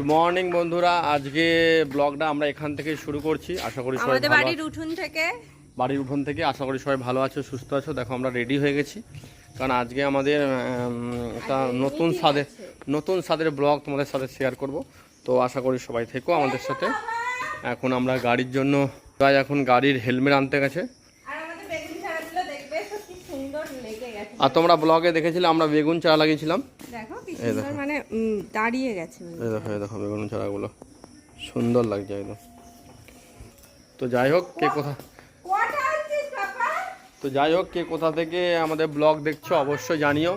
Good morning বন্ধুরা। আজকে ব্লগটা আমরা এখান থেকে শুরু করছি। আশা করি সবাই আমাদের বাড়ির। উঠোন থেকে। বাড়ির উঠোন থেকে আশা করি সবাই ভালো আছো সুস্থ আছো। দেখো আমরা রেডি হয়ে গেছি। কারণ আজকে আমাদের একটা নতুন স্বাদের নতুন স্বাদের ব্লগ তোমাদের সাথে শেয়ার করব। তো আশা করি সবাই থেকো আমাদের সাথে। এখন আমরা গাড়ির জন্য প্রায় এখন গাড়ির হেলমেট আনতে গেছে। আর তোমরা ব্লগে দেখেছিলে আমরা বেগুন চারা লাগিয়েছিলাম। সুন্দর মানে দাঁড়িয়ে গেছে মানে। এই দেখো এই দেখো বেগুন চারাগুলো। সুন্দর লাগছে একদম। তো যাই হোক কে কোথা? তো যাই হোক কে কোথা থেকে আমাদের ব্লগ দেখছ অবশ্যই জানিও।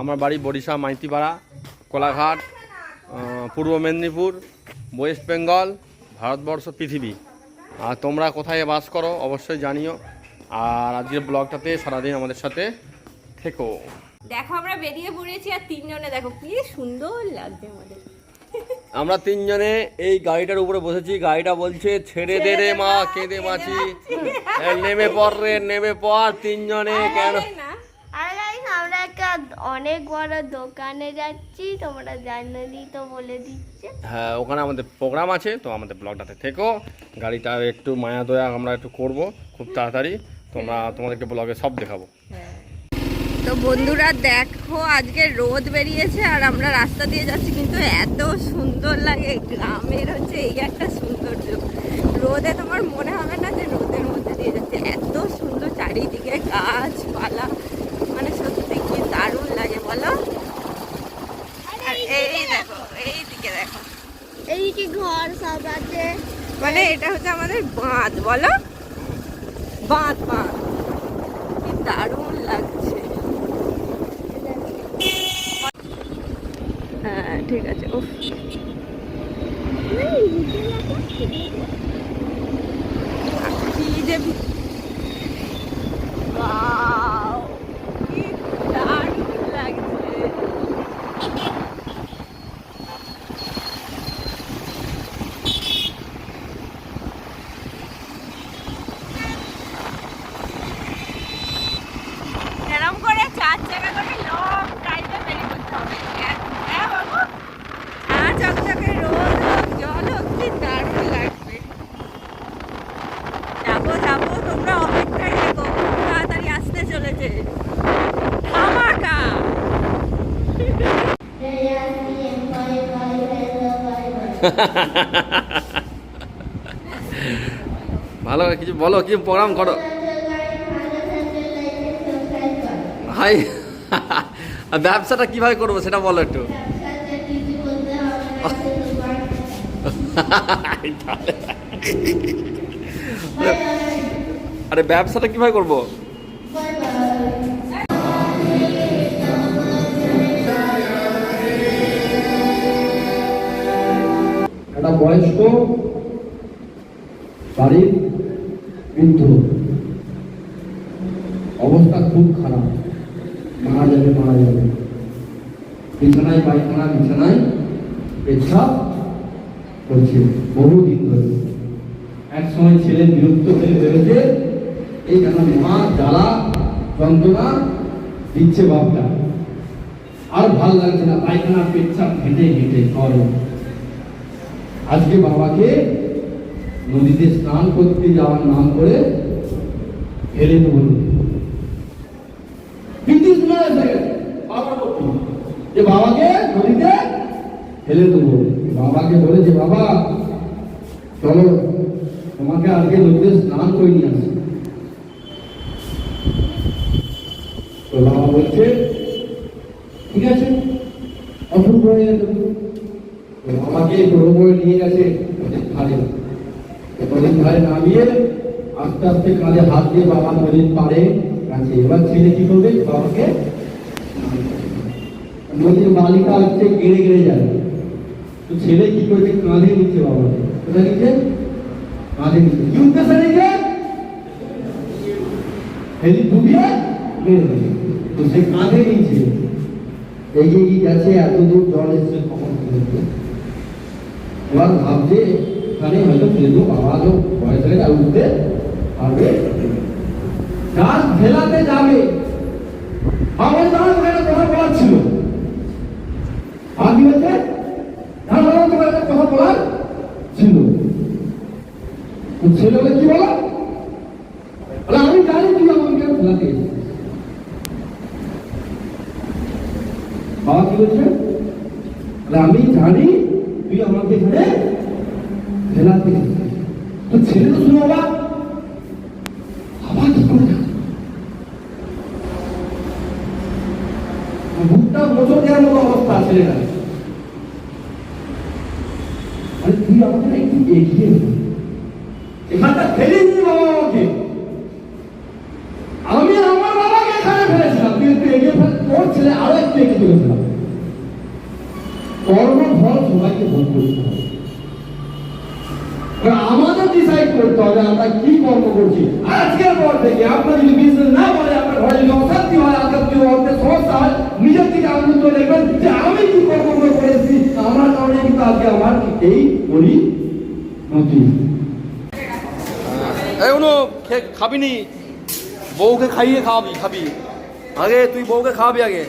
আমার বাড়ি বরিশা মাইতিপাড়া কোলাঘাট পূর্ব মেদিনীপুর ওয়েস্ট বেঙ্গল ভারতবর্ষ পৃথিবী। আর তোমরা কোথায় বাস করো অবশ্যই জানিও। আর আজকের ব্লগটাতে সারাদিন আমাদের সাথে থেকো। দেখো আমরা বেরিয়ে পড়েছি আর তিনজনে দেখো কি সুন্দর লাগছে আমাদের। আমরা তিনজনে এই গাড়িটার উপরে বসেছি। গাড়িটা বলছে ছেড়ে দে রে মা কেঁদে মাছি। নেমে পড় রে নেমে পড়। তিনজনে কেন? আমরা একটা অনেক বড় দোকানে যাচ্ছি তোমরা জানালি তো বলে দিচ্ছে। হ্যাঁ ওখানে আমাদের প্রোগ্রাম আছে তো আমাদের ব্লগটাতে থেকো। গাড়িটা একটু মায়া দয়া আমরা একটু করব খুব তাড়াতাড়ি। তোমরা তোমাদেরকে ব্লগে সব দেখাবো। তো বন্ধুরা দেখো আজকে রোদ বেরিয়েছে আর আমরা রাস্তা দিয়ে যাচ্ছি কিন্তু এত সুন্দর লাগে। গ্রামের হচ্ছে এই একটা সৌন্দর্য। রোদে তোমার মনে হবে না যে রোদের মধ্যে দিয়ে যাচ্ছে। এত সুন্দর চারিদিকে গাছপালা। মানে সত্যি কি দারুণ লাগে বলো? আর এই দেখো এই দিকে দেখো। এই কি ঘর সব আছে মানে এটা হচ্ছে আমাদের বাঁধ বলো? বাঁধ বাঁধ কি দারুণ লাগছে হ্যাঁ ঠিক আছে ও কি যে Wow! কি দারুণ লাগছে এরম করে চার চাকা করে লং ড্রাইভে বেরিয়ে পড়তে হবে হ্যাঁ, হ্যাঁ বাবু হ্যাঁ চকচকে রোদ হোক, জল হোক কি দারুণ লাগবে যাব যাব তোমরা অপেক্ষায় থেকো খুব তাড়াতাড়ি আসতে চলেছে ধামাকা ভালো, কিছু বলো, কিছু প্রোগ্রাম করো। ভাই ব্যবসাটা কীভাবে করব সেটা বলো একটু। আরে, ব্যবসাটা কীভাবে করব? একটা বয়স্ক বাড়ির বৃদ্ধ। অবস্থা খুব খারাপ। মারা যাবে মারা যাবে। বিছানায় পায়খানা বিছানায় পেচ্ছাপ করছে, বহুদিন ধরে। এক সময় ছেলে বিরক্ত হয়ে ভেবেছে এই কেন মা জ্বালা, যন্ত্রণা দিচ্ছে বাপটা। আর ভালো লাগছে না পায়খানা পেচ্ছাপ ঘেঁটে ঘেঁটে করে আজকে বাবাকে নদীতে স্নান করতে যাওয়ার নাম করে ফেলে দেবো বাবার যে বাবাকে নদীতে ফেলে দেবো। বাবাকে বলেছে বাবা, চলো, তোমাকে আজকে নদীতে স্নান করে নিয়ে আসি। তো বাবা বলছে, ঠিক আছে, অসুখ হয়ে তো আমাকে বড় বড় নিয়ে গেছে নদীর ধারে। নদীর ধারে নামিয়ে আস্তে আস্তে কাঁধে হাত দিয়ে বাবা নদীর পাড়ে গেছে। এবার ছেলে কি করবে? বাবাকে নদীর বালিকা হচ্ছে গেড়ে গেড়ে যাবে। তো ছেলে কি করেছে? কাঁধে নিচ্ছে বাবাকে। কোথায় নিচ্ছে? কাঁধে নিচ্ছে। কি উদ্দেশ্যে নিচ্ছে? হেলি ডুবিয়ে মেরে তো সে কাঁধে নিচ্ছে। এগিয়ে গিয়ে গেছে এত দূর জল এসছে কখন এবার ভাবছে এখানে হয়তো ফেসবুক আমারও বয়স হয়ে যায় উঠতে পারবে গাছ ফেলাতে যাবে আমার দাঁড়া ওখানে কথা বলার ছিল আর কি হয়েছে ধারণা তোমার কথা বলার ছিল ছেলেকে কি বলা মুখটা মোচড় দেওয়ার আমি আমার বাবাকে এখানে ফেলেছিলাম। তুই একটু এগিয়ে ফেল। তোর ছেলে আরও একটু এগিয়ে চলেছিলাম কর্ম ফল সবাইকে ভোগ করতে হবে। আমাদের ডিসাইড করতে হবে আমরা কি কর্ম করছি। আজকের পর থেকে আপনার যদি বিজনেস না বলে আপনার ঘরে যদি অশান্তি হয় আশান্তি হয় অর্থের সমস্যা হয় নিজের দিকে আনন্দ দেখবেন যে আমি কি কর্মগুলো করেছি আমার কারণে কিন্তু আজকে আমার এই করি এই অনু খাবি নি? বউকে খাইয়ে খাওয়াবি খাবি। আগে তুই বউকে খাওয়াবি আগে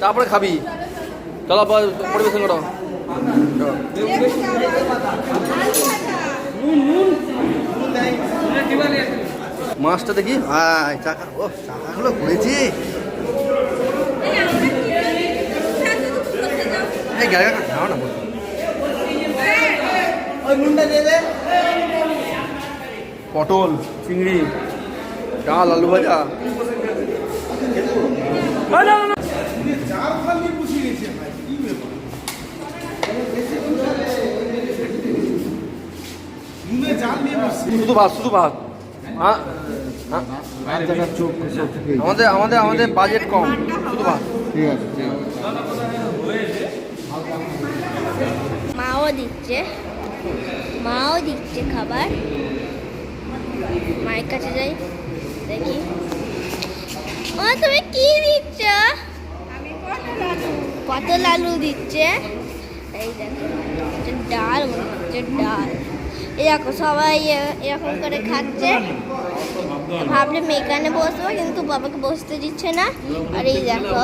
তারপরে খাবি। চলো পরিবেশন করো। চলো। মাছটা দেখি হাই চাকা ও চাকাগুলো ঘুরেছে। এই গাড়ি খাও পটল, চিংড়ি, ডাল, আলু ভাজা। শুধু ভাত শুধু ভাত আমাদের আমাদের আমাদের বাজেট কম। শুধু ভাত ঠিক আছে মাও দিচ্ছে। মাও দিচ্ছে খাবার। মায়ের কাছে যাই দেখি। ও তুমি কি দিচ্ছ? কত লালু দিচ্ছে? এই দেখো ডাল মনে হচ্ছে ডাল। দেখো সবাই এরকম করে খাচ্ছে। ভাবলে মেকানে বসবো, কিন্তু বাবাকে বসতে দিচ্ছে না। আর এই দেখো।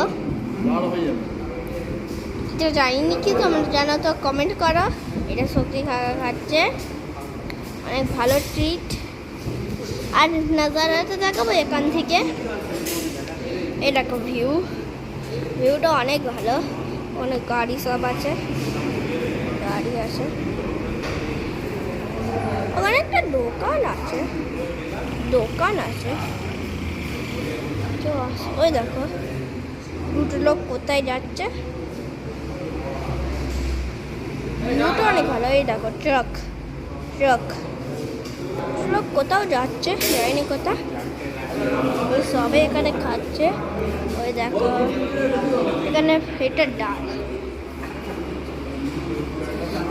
এটা জানিনি কি তোমরা জানো তো কমেন্ট করো। এটা সত্যি খাচ্ছে। অনেক ভালো ট্রিট আর নাজারাটা দেখাবো এখান থেকে। দেখো ভিউ ভিউটা অনেক ভালো। অনেক গাড়ি সব আছে। গাড়ি আছে। ওখানে একটা দোকান আছে। দোকান আছে। ওই দেখো, দুটো লোক কোথায় যাচ্ছে? ভিউটা অনেক ভালো। এই দেখো ট্রাক ট্রাক লোক কোথাও যাচ্ছে, যায়নি কোথা ওই সবে এখানে খাচ্ছে। ওই দেখো, এখানে এটা ডাল।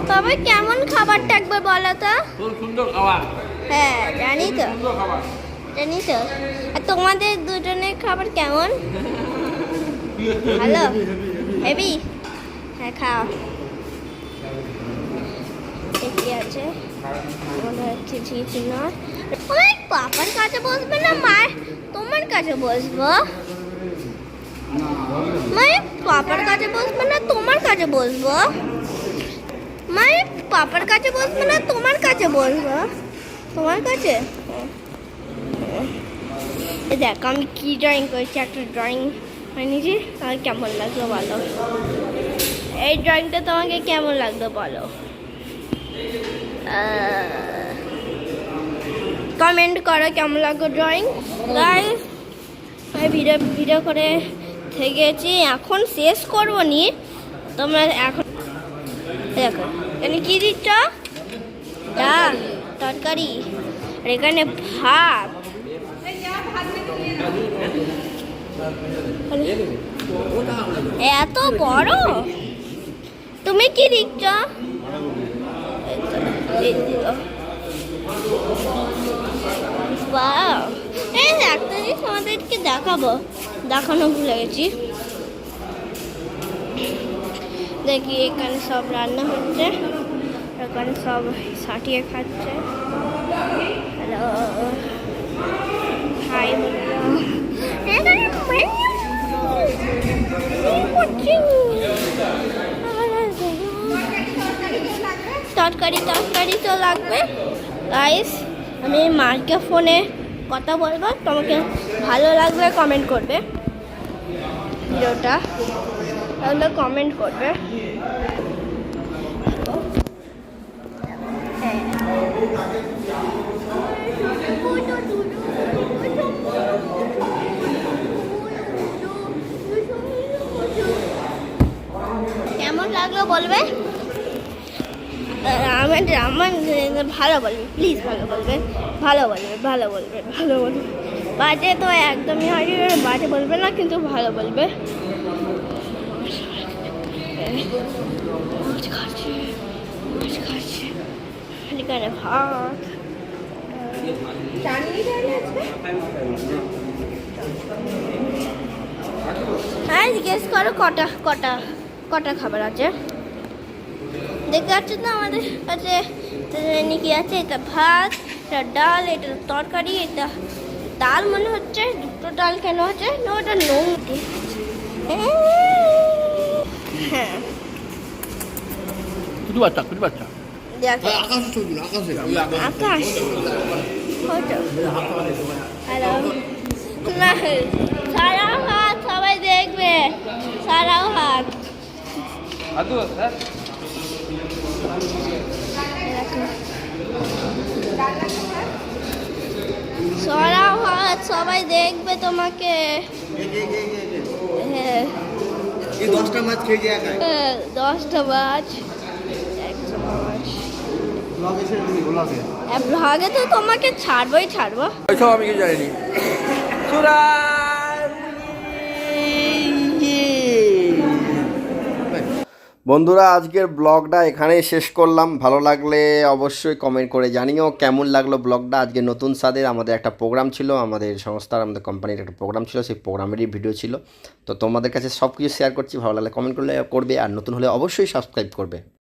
তবে কেমন খাবারটা একবার বলো তো? সুন্দর খাবার। হ্যাঁ জানি তো। জানি তো। আর তোমাদের দুজনের খাবার কেমন? ভালো? হেবি হ্যাঁ খাও। কি আছে? আমাদের হচ্ছে ঝিঝি নয়। ওই পাপার কাছে বসবে না তোমার কাছে বসবো? পাপার কাছে বসবে না তোমার কাছে বসবো? মায়ের পাপার কাছে বসবে না, তোমার কাছে বসবো তোমার কাছে? দেখ, আমি কি ড্রয়িং করেছি? একটা ড্রয়িং বানিয়েছি আর কেমন লাগল বলো? এই ড্রয়িংটা তোমাকে কেমন লাগল বলো? কমেন্ট করো কেমন লাগল ড্রয়িং গাইস আমি ভিডিও ভিডিও করে থেকেছি। এখন শেষ করব নি। তোমরা এখন দেখো, এখানে কি দিচ্ছ? ডাল, তরকারি, আর এখানে ভাত। এত বড়? তুমি কি দিল। এই একটা জিনিস আমাদেরকে দেখাবো। দেখানো ভুলে গেছি। দেখি এখানে সব রান্না হচ্ছে, এখানে সব সাটিয়ে খাচ্ছে। হ্যালো? তরকারি তরকারি তো লাগবে। গাইস আমি মার্কে ফোনে কথা বলব, তোমাকে ভালো লাগলে কমেন্ট করবে। ভিডিওটা তাহলে কমেন্ট করবে। কেমন লাগল বলবে? আমার আমার ভালো বলবে প্লিজ ভালো বলবে ভালো বলবে ভালো বলবে ভালো বলবে। বাজে তো একদমই হয় বাজে বলবে না কিন্তু ভালো বলবে। মাছ খাচ্ছে মাছ খাচ্ছে এখানে ভাত হ্যাঁ জিজ্ঞেস করো কটা কটা কটা খাবার আছে দেখতে পাচ্ছেন না আমাদের কাছে কি আছে এটা ভাত এটা ডাল এটা তরকারি এটা ডাল মনে হচ্ছে দুটো ডাল কেন আছে না ওটা নুন দিয়ে। হ্যাঁ। কুটু বাচ্চা কুটু বাচ্চা। আকাশ ছবি আকাশে। আকাশ। ওটা সারা হাত সবাই দেখবে। হাত। হাত সবাই দেখবে তোমাকে। হ্যাঁ এই দশটা মাছ খেয়ে যায় একাই? হ্যাঁ, দশটা মাছ ব্লগে ভাগে তো তোমাকে ছাড়বোই ছাড়বো। আমি কি জানি জানিনি বন্ধুরা, আজকের ব্লগটা এখানেই শেষ করলাম। ভালো লাগলে অবশ্যই কমেন্ট করে জানিও কেমন লাগল ব্লগটা। আজকে নতুন স্বাদের আমাদের একটা প্রোগ্রাম ছিল, আমাদের সংস্থার, আমাদের কোম্পানির একটা প্রোগ্রাম ছিল, সেই প্রোগ্রামেরই ভিডিও ছিল। তো তোমাদের কাছে সব কিছু শেয়ার করছি, ভালো লাগলে কমেন্ট করলে করবে আর নতুন হলে অবশ্যই সাবস্ক্রাইব করবে।